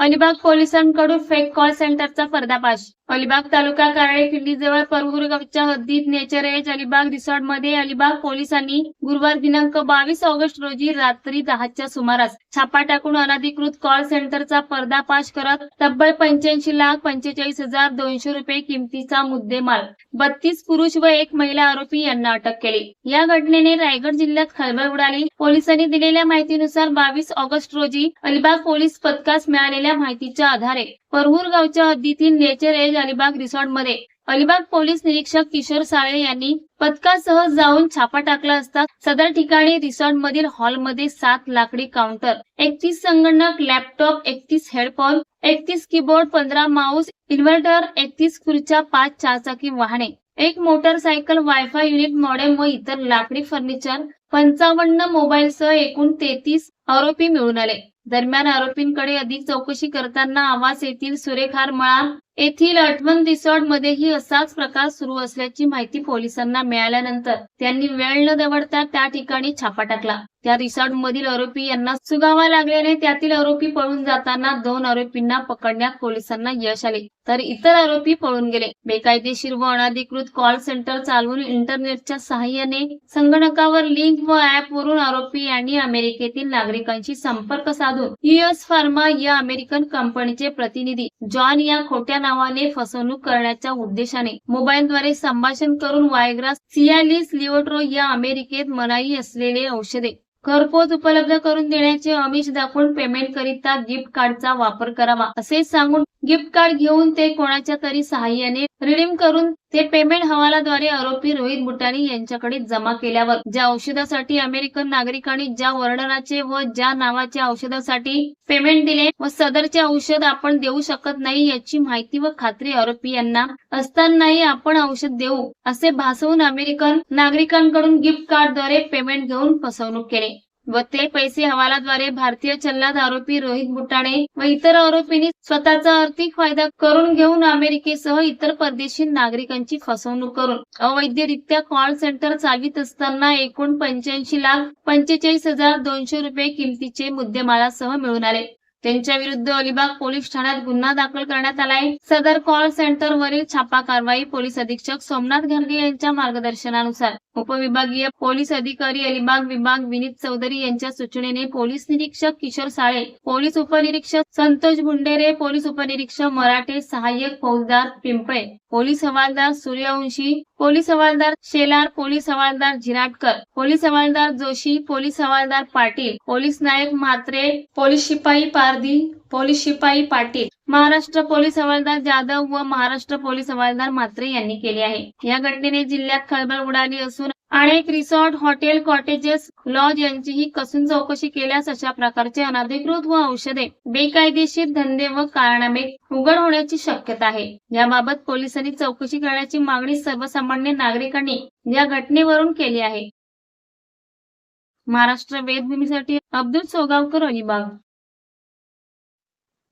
अलिबाग पोलिसांकडून fake call सेंटरचा पर्दापाश अलिबाग तालुका कराळे खिंडीजवळ परवूर हद्दीत नेचर एज अलिबाग रिसॉर्टमध्ये अलिबाग पोलिसांनी गुरुवार दिनांक बावीस ऑगस्ट रोजी रात्री दहाच्या सुमारास छापा टाकून अनाधिकृत कॉल सेंटरचा पर्दापाश करत तब्बल पंच्याऐंशी लाख पंचेचाळीस हजार दोनशे रुपये किमतीचा मुद्देमाल. बत्तीस पुरुष व एक महिला आरोपी यांना अटक केली. या घटनेने रायगड जिल्ह्यात खळबळ उडाली. पोलिसांनी दिलेल्या माहितीनुसार बावीस ऑगस्ट रोजी अलिबाग पोलीस पथकास मिळालेल्या माहितीच्या आधारे परहूर गावच्या हद्दीतील नेचर एज अलिबाग रिसॉर्टमध्ये अलिबाग पोलीस निरीक्षक किशोर साळे यांनी पथकासह जाऊन छापा टाकला असता सदर ठिकाणी रिसॉर्ट मधील हॉलमध्ये सात लाकडी काउंटर एकतीस संगणक लॅपटॉप एकतीस हेडफोन एकतीस कीबोर्ड पंधरा माऊस इन्व्हर्टर एकतीस खुर्च्या पाच चारचाकी वाहने एक मोटरसायकल वायफाय युनिट मॉडेम व इतर लाकडी फर्निचर पंचावन्न मोबाईलसह एकूण तेहतीस आरोपी मिळून आले. दरम्यान आरोपींकडे अधिक चौकशी करताना आवास येथील सुरेखार मळा येथील आठवण रिसॉर्ट मध्येही असाच प्रकार सुरू असल्याची माहिती पोलिसांना मिळाल्यानंतर त्यांनी वेळ न दवडता त्या ठिकाणी छापा टाकला. त्या रिसॉर्ट मधील आरोपी यांना सुगावा लागल्याने त्यातील आरोपी पळून जाताना दोन आरोपींना पकडण्यात पोलिसांना यश आले. तर इतर आरोपी पळून गेले. बेकायदेशीर व अनधिकृत कॉल सेंटर चालवून इंटरनेटच्या सहाय्याने संगणकावर लिंक व ऍप वरून आरोपी यांनी अमेरिकेतील नागरिकांशी संपर्क साधून युएस फार्मा या अमेरिकन कंपनीचे प्रतिनिधी जॉन या खोट्या नावाने फसवणूक करण्याच्या उद्देशाने मोबाईलद्वारे संभाषण करून वायग्रा सियालिस लिओट्रो या अमेरिकेत मनाई असलेले औषधे घरपोच उपलब्ध करून देण्याचे अमिष दाखवून पेमेंट करिता गिफ्ट कार्डचा वापर करावा असे सांगून गिफ्ट कार्ड घेऊन ते कोणाच्या तरी सहाय्याने रिडीम करून ते पेमेंट हवालाद्वारे आरोपी रोहित बुटाणी यांच्याकडे जमा केल्यावर ज्या औषधासाठी अमेरिकन नागरिकांनी ज्या वर्णनाचे व ज्या नावाच्या औषधासाठी पेमेंट दिले व सदरचे औषध आपण देऊ शकत नाही याची माहिती व खात्री आरोपी यांना असतानाही आपण औषध देऊ असे भासवून अमेरिकन नागरिकांकडून गिफ्ट कार्डद्वारे पेमेंट घेऊन फसवणूक केली. व ते पैसे हवालाद्वारे भारतीय चलनात आरोपी रोहित बुटाणे व इतर आरोपींनी स्वतःचा आर्थिक फायदा करून घेऊन अमेरिकेसह इतर परदेशी नागरिकांची फसवणूक करून अवैधरित्या कॉल सेंटर चालवित असताना एकूण पंच्याऐंशी लाख पंचेचाळीस हजार दोनशे रुपये किमतीचे मुद्देमालासह मिळून आले. त्यांच्या विरुद्ध अलिबाग पोलीस ठाण्यात गुन्हा दाखल करण्यात आलाय. सदर कॉल सेंटर वरील छापा कारवाई पोलीस अधीक्षक सोमनाथ गांधी यांच्या मार्गदर्शनानुसार उपविभागीय पोलीस अधिकारी अलिबाग विभाग विनीत चौधरी यांच्या सूचनेने पोलीस निरीक्षक किशोर साळे पोलीस उपनिरीक्षक संतोष गुंडेरे पोलीस उपनिरीक्षक मराठे सहाय्यक फौजदार पिंपळे पोलीस हवालदार सूर्यवंशी पोलीस हवालदार शेलार पोलीस हवालदार झिराटकर पोलीस हवालदार जोशी पोलीस हवालदार पाटील पोलीस नायक म्हात्रे पोलीस शिपाई पारधी पोलीस शिपाई पाटील महाराष्ट्र पोलीस हवालदार जाधव व महाराष्ट्र पोलीस हवालदार म्हात्रे यांनी केले आहे. या घटनेने जिल्ह्यात खळबळ उडाली असून अनेक रिसॉर्ट हॉटेल कॉटेजेस लॉज यांचीही कसून चौकशी केल्यास अशा प्रकारचे अनधिकृत व औषधे बेकायदेशीर धंदे व कारणामे उघड होण्याची शक्यता आहे. याबाबत पोलिसांनी चौकशी करण्याची मागणी सर्वसामान्य नागरिकांनी या घटनेवरून केली आहे. महाराष्ट्र वेदभूमीसाठी अब्दुल सोगावकर अलिबाग